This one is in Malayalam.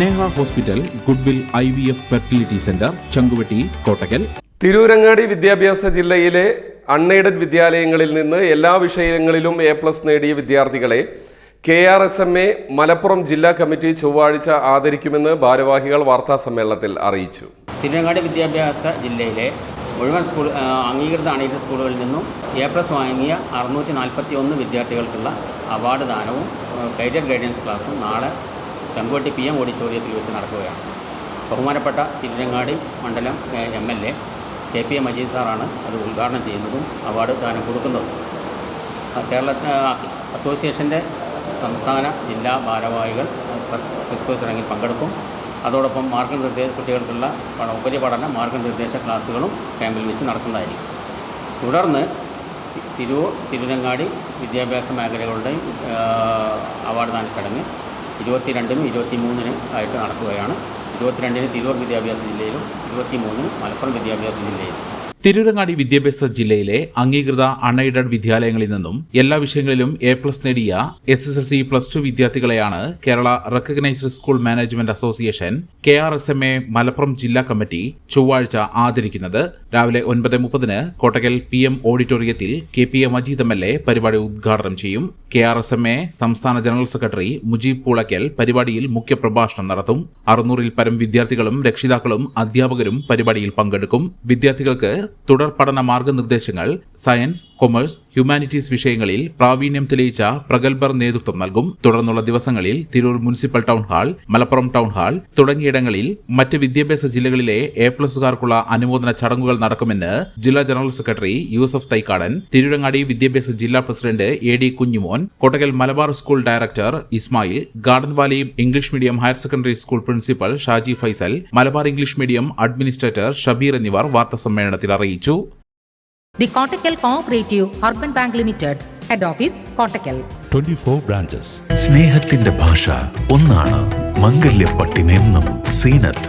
Neha hospital goodwill I V F fertility centre Changuvetty Kottakkal. Tirurangadi വിദ്യാഭ്യാസ ജില്ലയിലെ അൺഎയ്ഡഡ് വിദ്യാലയങ്ങളിൽ നിന്ന് എല്ലാ വിഷയങ്ങളിലും എ പ്ലസ് നേടിയ വിദ്യാർത്ഥികളെ K R S M A Malappuram ജില്ലാ കമ്മിറ്റി ചൊവ്വാഴ്ച ആദരിക്കുമെന്ന് ഭാരവാഹികൾ വാർത്താ സമ്മേളനത്തിൽ അറിയിച്ചു. തിരുവനങ്ങാടി വിദ്യാഭ്യാസ ജില്ലയിലെ മുഴുവൻ സ്കൂൾ അംഗീകൃത അണീഡ് സ്കൂളുകളിൽ നിന്നും എ പ്ലസ് വാങ്ങിയ അറുന്നൂറ്റി നാൽപ്പത്തി ഒന്ന് വിദ്യാർത്ഥികൾക്കുള്ള അവാർഡ് ദാനവും കരിയർ ഗൈഡൻസ് ക്ലാസ്സും നാളെ ചെങ്കോട്ടി പി എം ഓഡിറ്റോറിയത്തിൽ വെച്ച് നടക്കുകയാണ്. ബഹുമാനപ്പെട്ട തിരുരങ്ങാടി മണ്ഡലം M L A K P A Majeed സാറാണ് അത് ഉദ്ഘാടനം ചെയ്യുന്നതും അവാർഡ് ദാനം കൊടുക്കുന്നതും. കേരള അസോസിയേഷന്റെ സംസ്ഥാന ജില്ലാ ഭാരവാഹികൾ ക്രിസ്തു ചടങ്ങിൽ പങ്കെടുക്കും. അതോടൊപ്പം മാർഗനിർദ്ദേശ കുട്ടികൾക്കുള്ള പഠ- ഉപരിപഠന മാർഗനിർദ്ദേശ ക്ലാസ്സുകളും ക്യാമ്പിൽ വെച്ച് നടക്കുന്നതായിരിക്കും. തുടർന്ന് തിരൂർ തിരുവനങ്ങാടി വിദ്യാഭ്യാസ മേഖലകളുടെയും അവാർഡ് ദാന ചടങ്ങ് ഇരുപത്തിരണ്ടിനും ഇരുപത്തി മൂന്നിന് ആയിട്ട് നടക്കുകയാണ്. ഇരുപത്തിരണ്ടിന് തിരൂർ വിദ്യാഭ്യാസ ജില്ലയിലും ഇരുപത്തി മൂന്നിന് മലപ്പുറം വിദ്യാഭ്യാസ ജില്ലയിലും. തിരൂരങ്ങാടി വിദ്യാഭ്യാസ ജില്ലയിലെ അംഗീകൃത അൺഎയ്ഡഡ് വിദ്യാലയങ്ങളിൽ നിന്നും എല്ലാ വിഷയങ്ങളിലും എ പ്ലസ് നേടിയ S S L C plus two വിദ്യാർത്ഥികളെയാണ് Kerala recognised school management association K R S M A Malappuram ജില്ലാ കമ്മിറ്റി ചൊവ്വാഴ്ച ആദരിക്കുന്നത് രാവിലെ ഒൻപത് മുപ്പതിന് കോട്ടകൽ പി എം ഓഡിറ്റോറിയത്തിൽ K P A Majeed M L A പരിപാടി ഉദ്ഘാടനം ചെയ്യും. K R S M A സംസ്ഥാന ജനറൽ സെക്രട്ടറി മുജീബ് പൂളക്കൽ പരിപാടിയിൽ മുഖ്യപ്രഭാഷണം നടത്തും. അറുന്നൂറിൽ പരം വിദ്യാർത്ഥികളും രക്ഷിതാക്കളും അധ്യാപകരും പരിപാടിയിൽ പങ്കെടുക്കും. വിദ്യാർത്ഥികൾക്ക് തുടർ പഠന മാർഗനിർദ്ദേശങ്ങൾ സയൻസ് കൊമേഴ്സ് ഹ്യൂമാനിറ്റീസ് വിഷയങ്ങളിൽ പ്രാവീണ്യം തെളിയിച്ച പ്രഗത്ഭർ നേതൃത്വം നൽകും. തുടർന്നുള്ള ദിവസങ്ങളിൽ Tirur municipal town hall Malappuram town hall തുടങ്ങിയിടങ്ങളിൽ മറ്റ് വിദ്യാഭ്യാസ ജില്ലകളിലെ എ പ്ലസുകാർക്കുള്ള അനുമോദന ചടങ്ങുകൾ നടക്കുമെന്ന് ജില്ലാ ജനറൽ സെക്രട്ടറി യൂസഫ് തൈക്കാടൻ തിരുരങ്ങാടി വിദ്യാഭ്യാസ ജില്ലാ president A D Kunjumon Kottakkal Malabar school director Ismail garden valley English medium higher secondary school principal Shaji Faisal Malabar English medium administrator Shabeer എന്നിവർ വാർത്താസമ്മേളനത്തിൽ അറിയിച്ചു. The Kottakkal cooperative urban bank limited head office Kottakkal. Twenty 24 branches. സ്നേഹത്തിന്റെ ഭാഷ ഒന്നാണ് മംഗല്യപ്പട്ടിനെന്നും Zeenath.